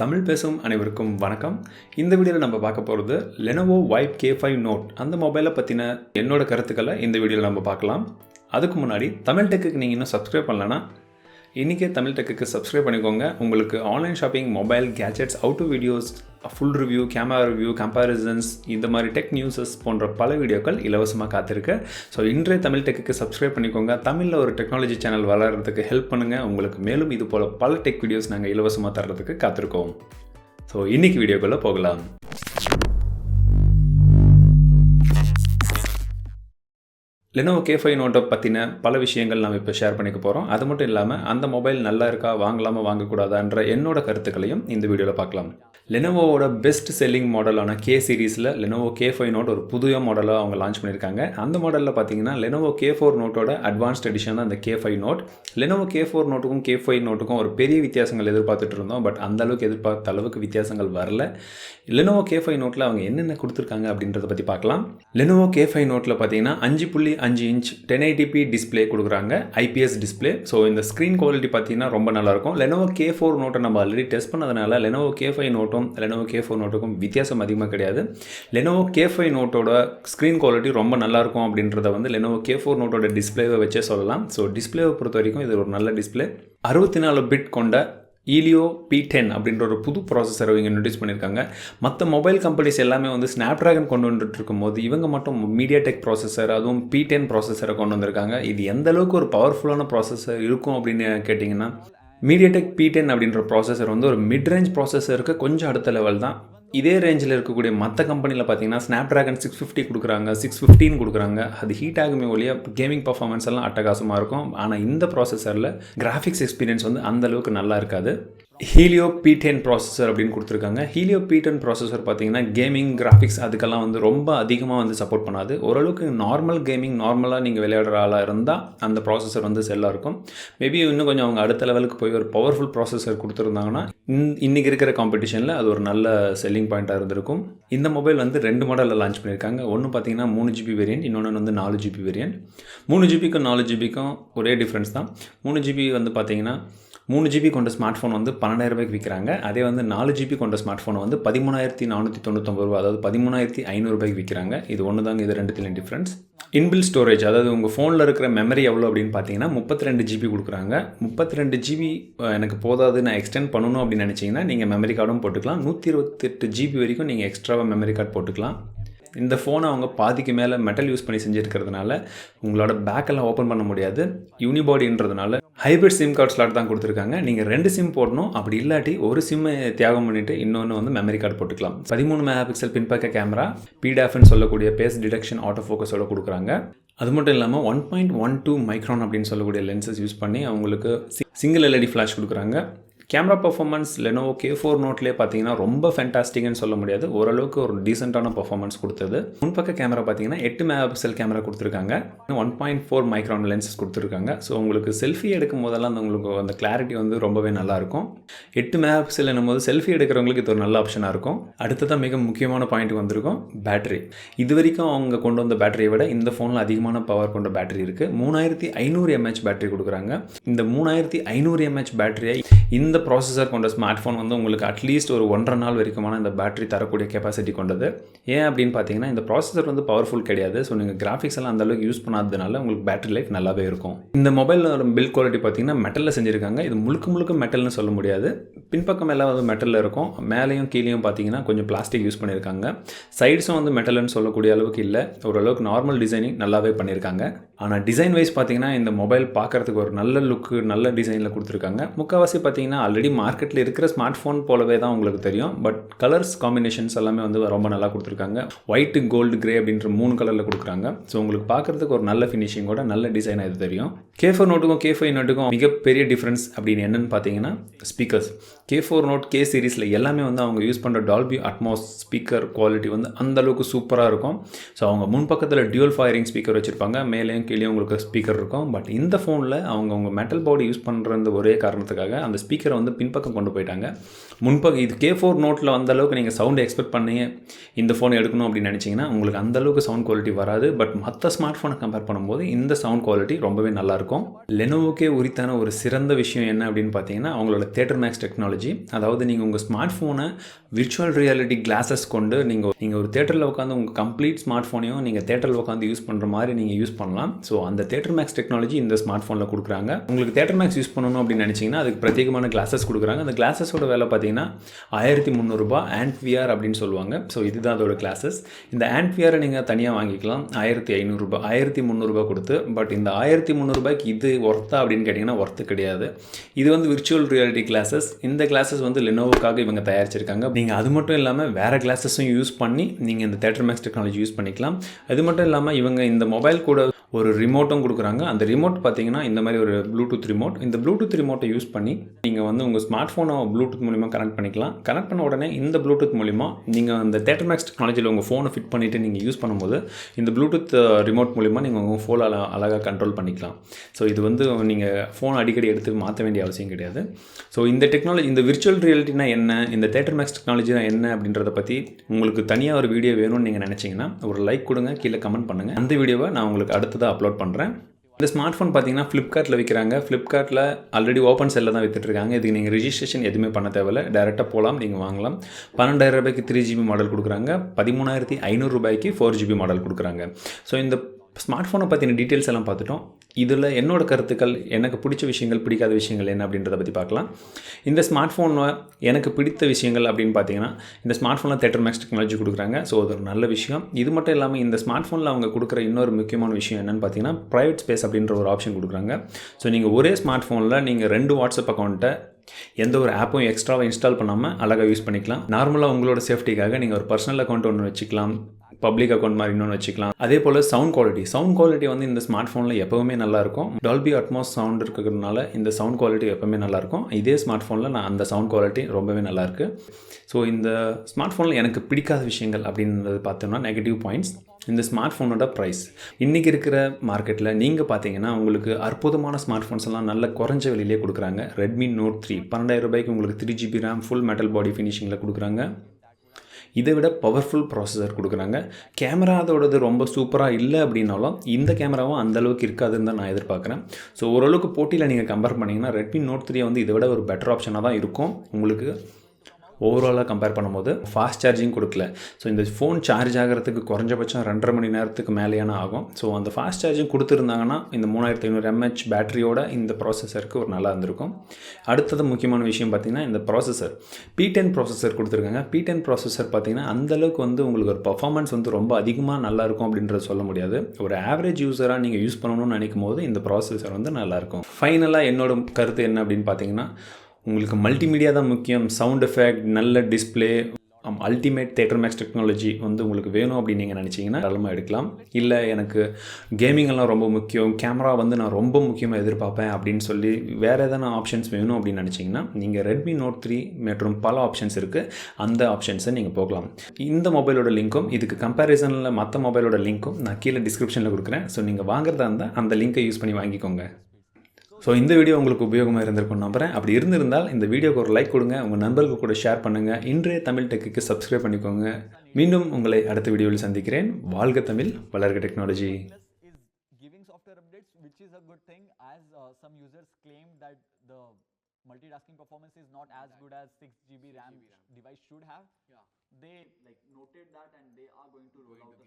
தமிழ் பேசும் அனைவருக்கும் வணக்கம். இந்த வீடியோவில் நம்ம பார்க்க போகிறது Lenovo vibe K five note அந்த மொபைலை பற்றின என்னோட கருத்துக்களை இந்த வீடியோவில் நம்ம பார்க்கலாம். அதுக்கு முன்னாடி தமிழ் டெக்குக்கு நீங்கள் இன்னும் சப்ஸ்கிரைப் பண்ணலன்னா இன்றைக்கே தமிழ் டெக்குக்கு சப்ஸ்கிரைப் பண்ணிக்கோங்க. உங்களுக்கு online shopping mobile gadgets out videos full review camera review comparisons இந்த மாதிரி டெக் நியூஸஸ் போன்ற பல வீடியோக்கள் இலவசமாக காத்திருக்கு. ஸோ இன்றைய தமிழ் டெக்குக்கு சப்ஸ்கிரைப் பண்ணிக்கோங்க. தமிழில் ஒரு டெக்னாலஜி சேனல் வளர்கிறதுக்கு ஹெல்ப் பண்ணுங்கள் உங்களுக்கு மேலும் இது போல் பல டெக் வீடியோஸ் நாங்கள் இலவசமாக தர்றதுக்கு காத்திருக்கோம். ஸோ இன்றைக்கி வீடியோக்குள்ளே போகலாம். லெனோவோ கே ஃபைவ் நோட்டை பற்றின பல விஷயங்கள் நம்ம இப்போ ஷேர் பண்ணிக்க போகிறோம் அது மட்டும் இல்லாமல் அந்த மொபைல் நல்லா இருக்கா வாங்கலாமா வாங்கக்கூடாதான்ற என்னோட கருத்துக்களையும் இந்த வீடியோவில் பார்க்கலாம். லெனோவோட பெஸ்ட் செல்லிங் மாடலான கே சீரீஸில் லெனோவோ கே ஃபைவ் நோட் ஒரு புதிய மாடலாக அவங்க லான்ச் பண்ணியிருக்காங்க. அந்த மாடலில் பார்த்தீங்கன்னா லெனோவோ கே ஃபோர் நோட்டோட அட்வான்ஸ்ட் எடிஷன் அந்த K five note Lenovo K four நோட்டுக்கும் K five நோட்டுக்கும் ஒரு பெரிய வித்தியாசங்கள் எதிர்பார்த்துட்டு இருந்தோம். பட் அந்த அளவுக்கு எதிர்பார்த்த அளவுக்கு வித்தியாசங்கள் வரல. லெனோவோ கே ஃபைவ் நோட்டில் அவங்க என்னென்ன கொடுத்துருக்காங்க அப்படின்றத பற்றி பார்க்கலாம். லெனோவோ கே ஃபைவ் நோட்டில் பார்த்தீங்கன்னா அஞ்சு புள்ளி அஞ்சு inch ten eighty p display கொடுக்குறாங்க ஐபிஎஸ் டிஸ்பிளே ஸோ இந்த ஸ்க்ரீன் குவாலிட்டி பார்த்தீங்கன்னா ரொம்ப நல்லாயிருக்கும். லெனோவோ கே ஃபோர் நோட்டை நம்ம ஆல்ரெடி டெஸ்ட் பண்ணதுனால லெனோவோ கே ஃபைவ் நோட்டும் லெனோவோ கே ஃபோர் நோட்டுக்கும் வித்தியாசம் அதிகமாக கிடையாது. லெனோவோ கே ஃபைவ் நோட்டோட ஸ்க்ரீன் குவாலிட்டி ரொம்ப நல்லாயிருக்கும் அப்படின்றத வந்து லெனோவோ கே ஃபோர் நோட்டோட டிஸ்பிளேவை வச்சே சொல்லலாம். ஸோ டிஸ்பிளேவை பொறுத்த வரைக்கும் இது ஒரு நல்ல டிஸ்பிளே அறுபத்தி நாலு பிட் கொண்ட ஈலியோ பி டென் அப்படின்ற ஒரு புது ப்ராசஸரை இவங்க இன்ட்ரடியூஸ் பண்ணியிருக்காங்க. மற்ற மொபைல் கம்பெனிஸ் எல்லாமே வந்து ஸ்னாப் ட்ராகன் கொண்டு வந்துட்டு இருக்கும்போது இவங்க மட்டும் மீடியா டெக் ப்ராசஸர் அதுவும் பி டென் ப்ராசஸரை கொண்டு வந்திருக்காங்க. இது எந்த அளவுக்கு ஒரு பவர்ஃபுல்லான ப்ராசஸர் இருக்கும் அப்படின்னு கேட்டிங்கன்னா மீடியாடெக் பி டென் அப்படின்ற ப்ராசஸர் வந்து ஒரு மிட் ரேஞ்ச் ப்ராசஸருக்கு கொஞ்சம் அடுத்த லெவல் தான். இதே ரேஞ்சில் இருக்கக்கூடிய மற்ற கம்பெனியில் பார்த்தீங்கன்னா ஸ்னாப் ட்ராகன் சிக்ஸ் ஃபிஃப்டி கொடுக்குறாங்க சிக்ஸ் ஃபிஃப்டின் கொடுக்குறாங்க. அது ஹீட் ஆகுமே ஒழிய கேமிங் பர்ஃபார்மன்ஸ் எல்லாம் அட்டகாசமாக இருக்கும். ஆனால் இந்த ப்ராசஸரில் கிராஃபிக்ஸ் எக்ஸ்பீரியன்ஸ் வந்து அந்த அளவுக்கு நல்லா இருக்காது. ஹீலியோ பி டென் ப்ராசஸர் அப்படின்னு கொடுத்துருக்காங்க. ஹீலியோ பி டென் ப்ராசஸர் பார்த்தீங்கன்னா கேமிங் கிராஃபிக்ஸ் அதுக்கெல்லாம் வந்து ரொம்ப அதிகமாக வந்து சப்போர்ட் பண்ணாது. ஓரளவுக்கு நார்மல் கேமிங் நார்மலாக நீங்கள் விளையாடுற ஆளாக இருந்தால் அந்த ப்ராசஸர் வந்து செல்லாக இருக்கும். மேபி இன்னும் கொஞ்சம் அவங்க அடுத்த லெவலுக்கு போய் ஒரு பவர்ஃபுல் ப்ராசஸர் கொடுத்துருந்தாங்கன்னா இன்றைக்கி இருக்கிற காம்படிஷனில் அது ஒரு நல்ல செல்லிங் பாயிண்ட்டாக இருந்திருக்கும். இந்த மொபைல் வந்து ரெண்டு மாடலில் லான்ச் பண்ணியிருக்காங்க. ஒன்று பார்த்தீங்கன்னா மூணு ஜிபி வேரியன்ட் இன்னொன்று வந்து நாலு ஜிபி வேரியன்ட் மூணு ஜிபிக்கும் நாலு ஜிபிக்கும் ஒரே டிஃப்ரென்ஸ் தான். மூணு ஜிபி வந்து பார்த்தீங்கன்னா மூணு ஜிபி கொண்ட ஸ்மார்ட் ஃபோன் வந்து பன்னெண்டாயிரம் ரூபாய்க்கு விற்கிறாங்க அதே வந்து நாலு ஜிபி கொண்ட ஸ்மார்ட் ஃபோன் வந்து பதிமூணாயிரத்தி நானூற்றி தொண்ணூத்தொம்பது ரூபா அதாவது பதிமூணாயிரத்தி ஐநூறுபாய்க்கு விற்கிறாங்க இது ஒன்று தாங்க இது ரெண்டுத்துலையும் டிஃப்ரென்ஸ் இன்பில் ஸ்டோரேஜ் அதாவது உங்கள் ஃபோனில் இருக்கிற மெமரி எவ்வளோ அப்படின்னு பார்த்தீங்கன்னா முப்பத்தி ரெண்டு ஜிபி கொடுக்குறாங்க. முப்பத்தி ரெண்டு ஜிபி எனக்கு போதாது நான் எக்ஸ்டெண்ட் பண்ணணும் அப்படின்னு நினச்சிங்கன்னா நீங்கள் மெமரி கார்டும் போட்டுக்கலாம். நூற்றி இருபத்தெட்டு ஜிபி வரைக்கும் நீங்கள் எக்ஸ்ட்ராவாக மெமரி கார்டு போட்டுக்கலாம். இந்த ஃபோனை அவங்க பாதிக்கு மேலே மெட்டல் யூஸ் பண்ணி செஞ்சுருக்கிறதுனால உங்களோட பேக்கெல்லாம் ஓப்பன் பண்ண முடியாது. யூனிபாடின்றதுனால ஹைப்ரிட் சிம் கார்டு ஸ்லாட் தான் கொடுத்துருக்காங்க. நீங்கள் ரெண்டு சிம் போடணும். அப்படி இல்லாட்டி ஒரு சிம்மை தியாகம் பண்ணிவிட்டு இன்னொன்று வந்து மெமரி கார்டு போட்டுக்கலாம். பதிமூணு மெகா பிக்சல் பின்பக்க கேமரா பிடாஃப்னு சொல்லக்கூடிய பேஸ் டிடெக்ஷன் ஆட்டோ ஃபோக்கஸோட கொடுக்குறாங்க. அது மட்டும் இல்லாமல் one point one two micron அப்படின்னு சொல்லக்கூடிய லென்சஸ் யூஸ் பண்ணி அவங்களுக்கு சிங்கிள் எல்இடி ஃப்ளாஷ் கொடுக்குறாங்க. Camera performance Lenovo K four நோட்லேயே பார்த்தீங்கன்னா ரொம்ப ஃபென்டாஸ்டிக்னு சொல்ல முடியாது. ஓரளவுக்கு ஒரு டீசெண்டான பர்ஃபார்மன்ஸ் கொடுத்தது. முன்பக்க கேமரா பார்த்தீங்கன்னா எட்டு மெகா பிக்சல் கேமரா கொடுத்துருக்காங்க. One point four micron lenses கொடுத்துருக்காங்க. ஸோ உங்களுக்கு செல்ஃபி எடுக்கும் போதெல்லாம் அந்த உங்களுக்கு அந்த கிளாரிட்டி வந்து ரொம்பவே நல்லாயிருக்கும். எட்டு மெகா பிக்சல் என்னும்போது செல்ஃபி எடுக்கிறவங்களுக்கு இது ஒரு நல்ல ஆப்ஷனாக இருக்கும். அடுத்ததான் மிக முக்கியமான பாயிண்ட் வந்திருக்கும் பேட்டரி இது வரைக்கும் அவங்க கொண்டு வந்த பேட்டரியை விட இந்த ஃபோனில் அதிகமான பவர் கொண்ட பேட்டரி இருக்குது மூணாயிரத்தி ஐநூறு எம்ஹெச் பேட்டரி கொடுக்குறாங்க. இந்த மூணாயிரத்தி ஐநூறு எம்ஹெச் பேட்டரியை இந்த ப்ராசஸர் கொண்ட ஸ்மார்ட் ஃபோன் வந்து உங்களுக்கு அட்லீஸ்ட் ஒரு ஒன்றரை நாள் வரைக்குமான இந்த பேட்டரி தரக்கூடிய கெப்பாசிட்டி கொண்டது. ஏன் அப்படின்னு பார்த்தீங்கன்னா இந்த ப்ராசஸர் வந்து பவர்ஃபுல் கிடையாது. ஸோ நீங்கள் கிராஃபிக்ஸ் எல்லாம் அந்தளவுக்கு யூஸ் பண்ணாததுனால உங்களுக்கு பேட்டரி லைஃப் நல்லாவே இருக்கும். இந்த மொபைலில் பில் குவாலிட்டி பார்த்தீங்கன்னா மெட்டலில் செஞ்சுருக்காங்க. இது முழுக்க முழுக்க மெட்டல்னு சொல்ல முடியாது. பின்பக்கம் எல்லாம் வந்து மெட்டலில் இருக்கும். மேலேயும் கீழேயும் பார்த்தீங்கன்னா கொஞ்சம் பிளாஸ்டிக் யூஸ் பண்ணியிருக்காங்க சைட்ஸும் வந்து மெட்டல்னு சொல்லக்கூடிய அளவுக்கு இல்லை. ஓரளவுக்கு நார்மல் டிசைனிங் நல்லாவே பண்ணியிருக்காங்க ஆனால் டிசைன் வைஸ் பார்த்தீங்கன்னா இந்த மொபைல் பார்க்குறதுக்கு ஒரு நல்ல லுக்கு நல்ல டிசைனில் கொடுத்துருக்காங்க. முக்கால்வாசி பார்த்தீங்கன்னா ஆல்ரெடி மார்க்கெட்டில் இருக்கிற ஸ்மார்ட் ஃபோன் போலவே தான் உங்களுக்கு தெரியும். பட் கலர்ஸ் காம்பினேஷன்ஸ் எல்லாமே வந்து ரொம்ப நல்லா கொடுத்துருக்காங்க. ஒயிட்டு கோல்டு கிரே அப்படின்ற மூணு கலரில் கொடுக்குறாங்க. ஸோ உங்களுக்கு பார்க்குறதுக்கு ஒரு நல்ல ஃபினிஷிங்கோட நல்ல டிசைனாக இது தெரியும். கே ஃபோர் நோட்டுக்கும் கே ஃபைவ் நோட்டுக்கும் மிகப்பெரிய டிஃப்ரென்ஸ் அப்படின்னு என்னென்னு பார்த்தீங்கன்னா speakers K four note K சீரீஸில் எல்லாமே வந்து அவங்க யூஸ் பண்ணுற டால்பி அட்மாஸ் ஸ்பீக்கர் குவாலிட்டி வந்து அந்தளவுக்கு சூப்பராக இருக்கும். ஸோ அவங்க முன்பக்கத்தில் டியூல் ஃபயரிங் ஸ்பீக்கர் வச்சுருப்பாங்க. மேலேயும் கீழே உங்களுக்கு ஸ்பீக்கர் இருக்கும். பட் இந்த ஃபோனில் அவங்க அவங்க மெட்டல் பாடி யூஸ் பண்ணுற ஒரே காரணத்துக்காக அந்த ஸ்பீக்கரை வந்து பின்பக்கம் கொண்டு போயிட்டாங்க. முன்பக்கம் இது கே ஃபோர் நோட்டில் வந்த அளவுக்கு நீங்கள் சவுண்ட் எக்ஸ்பெக்ட் பண்ணி இந்த ஃபோன் எடுக்கணும் அப்படின்னு நினச்சிங்கன்னா உங்களுக்கு அந்த அளவுக்கு சவுண்ட் குவாலிட்டி வராது. பட் மற்ற ஸ்மார்ட் ஃபோனை கம்பேர் பண்ணும்போது இந்த சவுண்ட் குவாலிட்டி ரொம்பவே நல்லாயிருக்கும் லெனோவுக்கே உரித்தான ஒரு சிறந்த விஷயம் என்ன அப்படின்னு பார்த்தீங்கன்னா அவங்களோட தேட்டர் மேக்ஸ் டெக்னாலஜி அதாவது நீங்கள் உங்கள் ஸ்மார்ட் ஃபோனை விர்ச்சுவல் ரியாலிட்டி கிளாஸஸ் கொண்டு நீங்கள் நீங்கள் ஒரு தேட்டரில் உட்காந்து உங்கள் கம்ப்ளீட் ஸ்மார்ட் ஃபோனையும் நீங்கள் தேட்டரில் உட்காந்து யூஸ் பண்ணுற மாதிரி நீங்கள் யூஸ் பண்ணலாம். ஸோ அந்த தேட்டர் மேக்ஸ் டெக்னாலஜி இந்த ஸ்மார்ட் ஃபோனில் கொடுக்குறாங்க. உங்களுக்கு தேட்டர் மேக்ஸ் யூஸ் பண்ணணும் அப்படின்னு நினச்சிங்கன்னா அதுக்கு பிரத்யேகமான கிளாஸஸ் கொடுக்குறாங்க. அந்த கிளாஸஸோட வேலை பார்த்தீங்கன்னா ஆயிரத்தி முந்நூறுரூபா ஆண்ட் விஆர் அப்படின்னு சொல்லுவாங்க. ஸோ இதுதான் அதோட கிளாஸஸ் இந்த ஆண்ட் விஆரை நீங்கள் தனியாக வாங்கிக்கலாம். ஆயிரத்தி ஐநூறுரூபா ஆயிரத்தி முந்நூறுரூபா கொடுத்து பட் இந்த ஆயிரத்தி முந்நூறுபாய்க்கு இது ஒர்த்தா அப்படின்னு கேட்டிங்கன்னா ஒர்த்து கிடையாது. இது வந்து விர்ச்சுவல் ரியாலிட்டி கிளாஸஸ் இந்த கிளாஸஸ் வந்து லெனோவுக்காக இவங்க தயாரிச்சிருக்காங்க. நீங்கள் அது மட்டும் இல்லாமல் வேறு கிளாஸஸும் யூஸ் பண்ணி நீங்கள் இந்த தேட்டர் மேக்ஸ் டெக்னாலஜி யூஸ் பண்ணிக்கலாம். அது மட்டும் இல்லாமல் இவங்க இந்த மொபைல் கூட ஒரு ரிமோட்டும் கொடுக்குறாங்க. அந்த ரிமோட் பார்த்தீங்கன்னா இந்த மாதிரி ஒரு ப்ளூடூத் ரிமோட் இந்த ப்ளூடூத் ரிமோட்டை யூஸ் பண்ணி நீங்கள் வந்து உங்கள் ஸ்மார்ட் ஃபோனை ப்ளூடூத் மூலிமா கனெக்ட் பண்ணிக்கலாம். கனெக்ட் பண்ண உடனே இந்த ப்ளூடூத் மூலிமா நீங்கள் அந்த தேட்டர் மேக்ஸ் டெக்னாலஜியில் உங்கள் ஃபோனை ஃபிட் பண்ணிவிட்டு நீங்கள் யூஸ் பண்ணும்போது இந்த ப்ளூடூத் ரிமோட் மூலிமா நீங்கள் உங்கள் ஃபோனை அழ அழகாக கண்ட்ரோல் பண்ணிக்கலாம். ஸோ இது வந்து நீங்கள் ஃபோன் அடிக்கடி எடுத்து மாற்ற வேண்டிய அவசியம் கிடையாது. ஸோ இந்த டெக்னாலஜி இந்த விர்ச்சுவல் ரியாலிட்டினா என்ன? இந்த தேட்டர் மேக்ஸ் டெக்னாலஜினா என்ன? அப்படின்றத பற்றி உங்களுக்கு தனியாக ஒரு வீடியோ வேணும்னு நீங்கள் நினச்சிங்கன்னா ஒரு லைக் கொடுங்க. கீழே கமெண்ட் பண்ணுங்கள் அந்த வீடியோவை நான் உங்களுக்கு அடுத்ததாக அப்லோட் பண்ணுறேன் இந்த ஸ்மார்ட் ஃபோன் பார்த்தீங்கன்னா ஃப்ளிப்கார்ட்டில் விற்கிறாங்க ஃப்ளிப்கார்ட்டில் ஆல்ரெடி ஓப்பன் செல்லில் தான் விற்றுட்ருக்காங்க இதுக்கு நீங்கள் ரிஜிஸ்ட்ரேஷன் எதுவுமே பண்ண தேவையில்ல. டேரெக்டாக போகலாம் நீங்கள் வாங்கலாம். பன்னெண்டாயிரம் ரூபாய்க்கு த்ரீ ஜிபி மாடல் கொடுக்குறாங்க. பதிமூணாயிரத்தி ஐநூறுரூபாய்க்கு ஃபோர் ஜிபி மாடல் கொடுக்குறாங்க. ஸோ இந்த ஸ்மார்ட் ஃபோனை பற்றின டீட்டெயில்ஸ் எல்லாம் பார்த்துட்டோம். இதில் என்னோட கருத்துக்கள் எனக்கு பிடிச்ச விஷயங்கள் பிடிக்காத விஷயங்கள் என்ன அப்படின்றத பற்றி பார்க்கலாம். இந்த ஸ்மார்ட் ஃபோனில் எனக்கு பிடித்த விஷயங்கள் அப்படின்னு பார்த்தீங்கன்னா இந்த ஸ்மார்ட் ஃபோனில் தேட்டர் மேக்ஸ் டெக்னாலஜி கொடுக்குறாங்க. ஸோ அது ஒரு நல்ல விஷயம். இது மட்டும் இல்லாமல் இந்த ஸ்மார்ட் ஃபோனில் அவங்க கொடுக்குற இன்னொரு முக்கியமான விஷயம் என்னென்னு பார்த்தீங்கன்னா ப்ரைவேட் ஸ்பேஸ் அப்படின்ற ஒரு ஆப்ஷன் கொடுக்குறாங்க. ஸோ நீங்கள் ஒரே ஸ்மார்ட் ஃபோனில் நீங்கள் ரெண்டு வாட்ஸ்அப் அக்கௌண்ட்டை எந்த ஒரு ஆப்பும் எக்ஸ்ட்ராவாக இன்ஸ்டால் பண்ணாமல் அழகாக யூஸ் பண்ணிக்கலாம். நார்மலாக உங்களோட சேஃப்டிக்காக நீங்கள் ஒரு பர்சனல் அக்கௌண்ட் ஒன்று வச்சுக்கலாம். பப்ளிக் அக்கௌண்ட் மாதிரி இன்னொன்று வச்சுக்கலாம். அதே போல் சவுண்ட் குவாலிட்டி சவுண்ட் குவாலிட்டி வந்து இந்த ஸ்மார்ட் ஃபோனில் எப்போவுமே நல்லாயிருக்கும். டால்பி அட்மாஸ் சவுண்ட் இருக்கிறதுனால இந்த சவுண்ட் குவாலிட்டி எப்போவுமே நல்லாயிருக்கும். இதே ஸ்மார்ட் ஃபோனில் நான் அந்த சவுண்ட் குவாலிட்டி ரொம்பவே நல்லாயிருக்கு. ஸோ இந்த ஸ்மார்ட் ஃபோனில் எனக்கு பிடிக்காத விஷயங்கள் அப்படின்றது பார்த்தோம்னா நெகட்டிவ் பாயிண்ட்ஸ் இந்த ஸ்மார்ட் ஃபோனோட ப்ரைஸ் இன்றைக்கி இருக்கிற மார்க்கெட்டில் நீங்கள் பார்த்தீங்கன்னா உங்களுக்கு அற்புதமான ஸ்மார்ட் ஃபோன்ஸ் எல்லாம் நல்ல குறைஞ்ச விலையிலே கொடுக்குறாங்க. ரெட்மி நோட் த்ரீ பன்னெண்டாயிரம் ரூபாய்க்கு உங்களுக்கு three GB RAM full metal body ஃபினிஷிங்கில் கொடுக்குறாங்க. இதை விட பவர்ஃபுல் ப்ராசஸர் கொடுக்குறாங்க. கேமரா அதோடது ரொம்ப சூப்பராக இல்லை அப்படின்னாலும் இந்த கேமராவும் அந்தளவுக்கு இருக்காதுன்னு தான் நான் எதிர்பார்க்குறேன். ஸோ ஓரளவுக்கு போட்டியில் நீங்கள் கம்பேர் பண்ணிங்கன்னா ரெட்மி நோட் த்ரீ வந்து இதை விட ஒரு பெட்டர் ஆப்ஷனாக தான் இருக்கும். உங்களுக்கு ஓவராலாக கம்பேர் பண்ணும்போது ஃபாஸ்ட் சார்ஜிங் கொடுக்கல. ஸோ இந்த ஃபோன் சார்ஜ் ஆகிறதுக்கு குறைஞ்சபட்சம் ரெண்டரை மணி நேரத்துக்கு மேலேயான ஆகும். ஸோ அந்த ஃபாஸ்ட் சார்ஜிங் கொடுத்துருந்தாங்கன்னா இந்த மூணாயிரத்தி ஐநூறு எம்ஹெச் பேட்டரியோட இந்த ப்ராசஸருக்கு ஒரு நல்லா இருந்திருக்கும். அடுத்தது முக்கியமான விஷயம் பார்த்திங்கன்னா இந்த ப்ராசஸர் பி டென் ப்ராசஸர் கொடுத்துருக்காங்க. பி டென் ப்ராசஸர் பார்த்திங்கன்னா அந்தளவுக்கு வந்து உங்களுக்கு ஒரு பர்ஃபார்மன்ஸ் வந்து ரொம்ப அதிகமாக நல்லாயிருக்கும் அப்படின்றத சொல்ல முடியாது. ஒரு ஆவரேஜ் யூஸராக நீங்கள் யூஸ் பண்ணணும்னு நினைக்கும் போது இந்த ப்ராசஸர் வந்து நல்லாயிருக்கும் ஃபைனலாக என்னோட கருத்து என்ன அப்படின்னு பார்த்தீங்கன்னா உங்களுக்கு மல்டிமீடியா தான் முக்கியம். சவுண்ட் எஃபெக்ட் நல்ல display ultimate theatre max technology வந்து உங்களுக்கு வேணும் அப்படின்னு நீங்கள் நினச்சிங்கன்னா தாராளமாக எடுக்கலாம். இல்லை எனக்கு கேமிங்கெல்லாம் ரொம்ப முக்கியம். கேமரா வந்து நான் ரொம்ப முக்கியமாக எதிர்பார்ப்பேன் அப்படின்னு சொல்லி வேறு எதனா ஆப்ஷன்ஸ் வேணும் அப்படின்னு நினச்சிங்கன்னா நீங்கள் ரெட்மி நோட் த்ரீ மற்றும் பல ஆப்ஷன்ஸ் இருக்குது அந்த ஆப்ஷன்ஸை நீங்கள் போகலாம். இந்த மொபைலோட லிங்க்கும் இதுக்கு கம்பேரிசனில் மற்ற மொபைலோட லிங்க்கும் நான் கீழே டிஸ்கிரிப்ஷனில் கொடுக்குறேன். ஸோ நீங்கள் வாங்குறதா இருந்தால் அந்த லிங்க்கை யூஸ் பண்ணி வாங்கிக்கோங்க. ஸோ இந்த வீடியோ உங்களுக்கு உபயோகமாக இருந்திருக்கும் நம்புறேன் அப்படி இருந்திருந்தால் இந்த வீடியோக்கு ஒரு லைக் கொடுங்க உங்கள் நண்பர்கள் கூட ஷேர் பண்ணுங்கள் இன்றைய தமிழ் டெக்குக்கு சப்ஸ்கிரைப் பண்ணிக்கோங்க மீண்டும் உங்களை அடுத்த வீடியோவில் சந்திக்கிறேன் வாழ்க தமிழ் வளர்க technology giving software updates, which is a good thing, as uh, some users claim that the multitasking performance is not as good as 6 GB RAM device should have. Yeah. They like noted that and they are going to roll out the